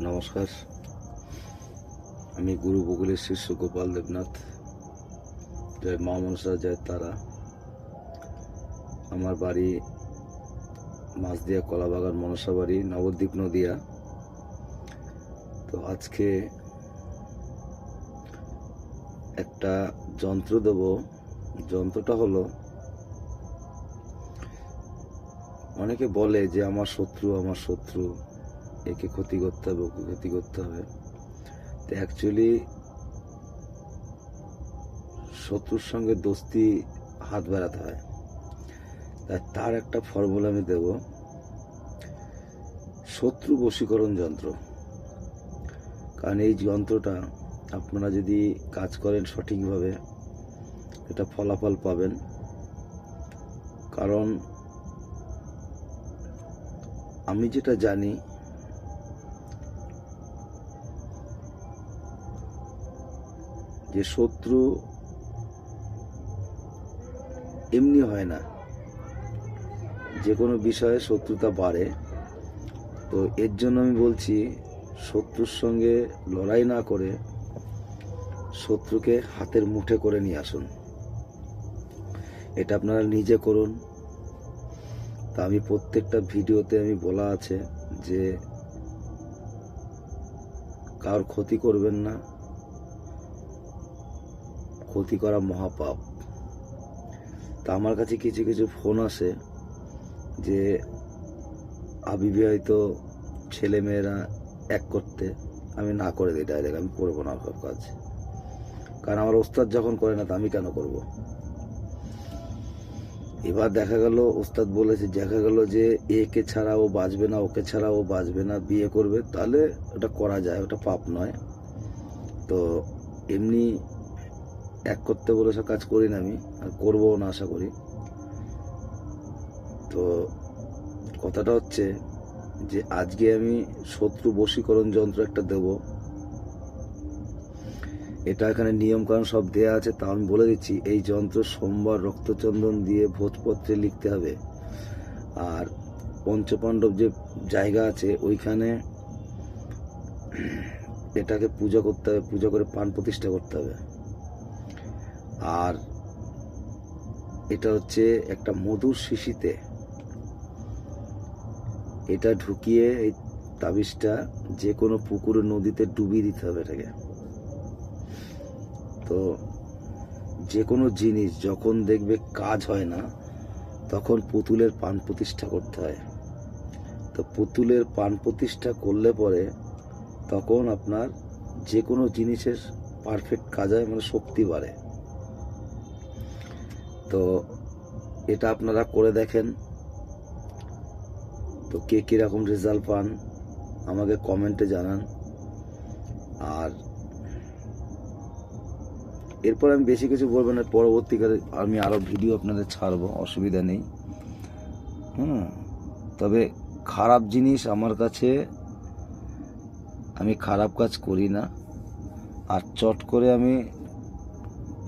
নমস্কার। আমি গুরু বকুলের শিষ্য গোপাল দেবনাথ। জয় মা মনসা, জয় তারা। আমার বাড়ি মাছদিয়া কলাবাগান মনসা বাড়ি, নবদ্বীপ নদিয়া। তো আজকে একটা যন্ত্র দেব। যন্ত্রটা হলো, অনেকে বলে যে আমার শত্রু আমার শত্রু। একে ক্ষতি করতে হবে, ওকে ক্ষতি করতে হবে। তো অ্যাকচুয়ালি শত্রুর সঙ্গে দোস্তি হাত বেড়াতে হয়। তাই তার একটা ফর্মুলা আমি দেব। শত্রু বশীকরণ যন্ত্র। কারণ এই যন্ত্রটা আপনারা যদি কাজ করেন সঠিকভাবে, এটা ফলাফল পাবেন। কারণ আমি যেটা জানি যে শত্রু এমনি হয় না। যে কোনো বিষয়ে শত্রুতা বাড়ে। তো এর জন্য আমি বলছি, শত্রুর সঙ্গে লড়াই না করে শত্রুকে হাতের মুঠে করে নিয়ে আসুন। এটা আপনারা নিজে করুন। তা আমি প্রত্যেকটা ভিডিওতে আমি বলা আছে যে কার ক্ষতি করবেন না। ক্ষতি করা মহাপাপ। তা আমার কাছে কিছু কিছু ফোন আসে যে আবিবাহিত ছেলে মেয়েরা এক করতে, আমি না করে দিই ডাইরেক্ট আমি করব না ওসব কাজ। কারণ আমার ওস্তাদ যখন করে না, তা আমি কেন করব? এবার দেখা গেল, ওস্তাদ বলেছে, দেখা গেল যে একে ছাড়া ও বাঁচবে না, ওকে ছাড়া ও বাঁচবে না, বিয়ে করবে, তাহলে ওটা করা যায়, ওটা পাপ নয়। তো এমনি এক করতে বলে সব কাজ করি না আমি, আর করব না আশা করি। তো কথাটা হচ্ছে যে, আজকে আমি শত্রু বশীকরণ যন্ত্র একটা দেব। এটা এখানে নিয়ম কারণ সব দেয়া আছে, তা আমি বলে দিচ্ছি, এই যন্ত্র সোমবার রক্তচন্দন দিয়ে ভোজপত্রে লিখতে হবে। আর পঞ্চপাণ্ডব যে জায়গা আছে, ওইখানে এটাকে পূজা করতে হবে, পূজা করে পান প্রতিষ্ঠা করতে হবে। আর এটা হচ্ছে একটা মধুর শিশিতে। এটা ঢুকিয়ে এই তাবিজটা যে কোনো পুকুরে নদীতে ডুবিয়ে দিতে হবে এটাকে। তো যে কোনো জিনিস যখন দেখবে কাজ হয় না, তখন পুতুলের পান প্রতিষ্ঠা করতে হয়। তো পুতুলের পান প্রতিষ্ঠা করলে পরে তখন আপনার যে কোনো জিনিসের পারফেক্ট কাজ হয় মানে শক্তি বাড়ে। তো এটা আপনারা করে দেখেন। তো কে কীরকম রেজাল্ট পান, আমাকে কমেন্টে জানান। আর এরপর আমি বেশি কিছু বলব না, পরবর্তীকালে আমি আরও ভিডিও আপনাদের ছাড়বো, অসুবিধা নেই। হুম, তবে খারাপ জিনিস আমার কাছে, আমি খারাপ কাজ করি না। আর চট করে আমি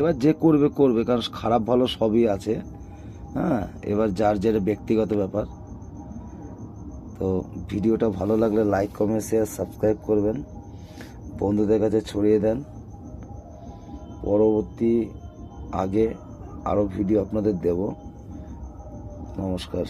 এবার যে করবে করবে, কারণ খারাপ ভালো সবই আছে। হ্যাঁ এবার যার যার ব্যক্তিগত ব্যাপার। তো ভিডিওটা ভালো লাগলে লাইক কমেন্ট শেয়ার সাবস্ক্রাইব করবেন। বন্ধুদের কাছে ছড়িয়ে দেন। পরবর্তী আগে আরও ভিডিও আপনাদের দেব। নমস্কার।